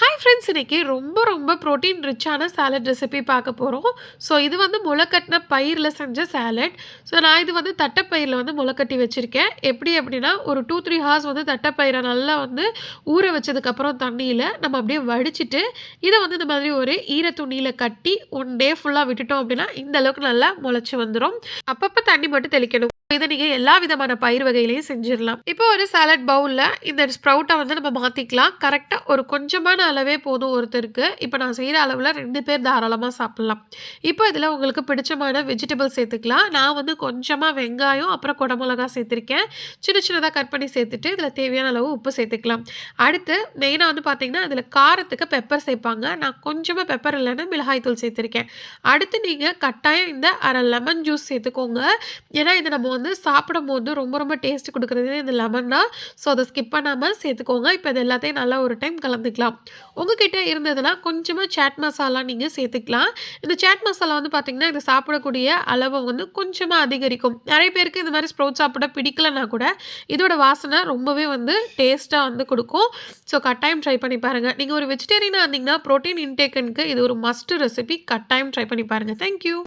Hi friends இன்னைக்கு ரொம்ப ரொம்ப ப்ரோட்டீன் ரிச்சான சேலட் ரெசிபி பார்க்க போகிறோம் ஸோ இது வந்து முளைக்கட்டின பயிரில் செஞ்ச சேலட் ஸோ நான் இது வந்து தட்டைப்பயிரில் வந்து முளைக்கட்டி வச்சுருக்கேன். எப்படி அப்படின்னா ஒரு டூ த்ரீ ஹார்ஸ் வந்து தட்டைப்பயிரை நல்லா வந்து ஊற வச்சதுக்கப்புறம் தண்ணியில் நம்ம அப்படியே வடிச்சிட்டு இதை வந்து இந்த மாதிரி ஒரு ஈர துணியில் கட்டி ஒன் டே ஃபுல்லாக விட்டுட்டோம் அப்படின்னா இந்த அளவுக்கு நல்லா முளைச்சி வந்துடும் அப்பப்போ தண்ணி மட்டும் தெளிக்கணும். இதை நீங்கள் எல்லா விதமான பயிர் வகையிலையும் செஞ்சிடலாம். இப்போ ஒரு சாலட் பவுலில் இந்த ஸ்ப்ரவுட்டை வந்து நம்ம மாற்றிக்கலாம் கரெக்டாக ஒரு கொஞ்சமான அளவு போதும் ஒருத்தருக்கு. இப்போ நான் செய்கிற அளவில் ரெண்டு பேர் தாராளமாக சாப்பிட்லாம். இப்போ இதில் உங்களுக்கு பிடிச்சமான வெஜிடபிள் சேர்த்துக்கலாம். நான் வந்து கொஞ்சமாக வெங்காயம் அப்புறம் குடமிளகா சேர்த்துருக்கேன். சின்ன சின்னதாக கட் பண்ணி சேர்த்துட்டு இதில் தேவையான அளவு உப்பு சேர்த்துக்கலாம். அடுத்து மெயினாக வந்து பார்த்தீங்கன்னா இதில் காரத்துக்கு பெப்பர் சேர்ப்பாங்க. நான் கொஞ்சமாக பெப்பர் இல்லைன்னா மிளகாய் தூள் சேர்த்துருக்கேன். அடுத்து நீங்கள் கட்டாயம் இந்த அரை லெமன் ஜூஸ் சேர்த்துக்கோங்க. ஏன்னா இதை நம்ம வந்து சாப்பிடும் போது ரொம்ப ரொம்ப டேஸ்ட் கொடுக்குறது இந்த லெமன் தான். ஸோ அதை ஸ்கிப் பண்ணாமல் சேர்த்துக்கோங்க. இப்போ இது எல்லாத்தையும் நல்லா ஒரு டைம் கலந்துக்கலாம். உங்ககிட்ட இருந்ததுன்னா கொஞ்சமாக சாட் மசாலா நீங்கள் சேர்த்துக்கலாம். இந்த சாட் மசாலா வந்து பார்த்திங்கன்னா இது சாப்பிடக்கூடிய அளவை வந்து கொஞ்சமாக அதிகரிக்கும். நிறைய பேருக்கு இந்த மாதிரி ஸ்ப்ரவுட் சாப்பிட பிடிக்கலனா கூட இதோட வாசனை ரொம்பவே வந்து டேஸ்ட்டாக வந்து கொடுக்கும். ஸோ கட்டாயம் ட்ரை பண்ணி பாருங்கள் நீங்கள் ஒரு வெஜிடேரியனாக இருந்தீங்கன்னா ப்ரோட்டீன் இன்டேக்கனுக்கு இது ஒரு மஸ்ட் ரெசிபி கட்டாயம் ட்ரை பண்ணி பாருங்கள் தேங்க்யூ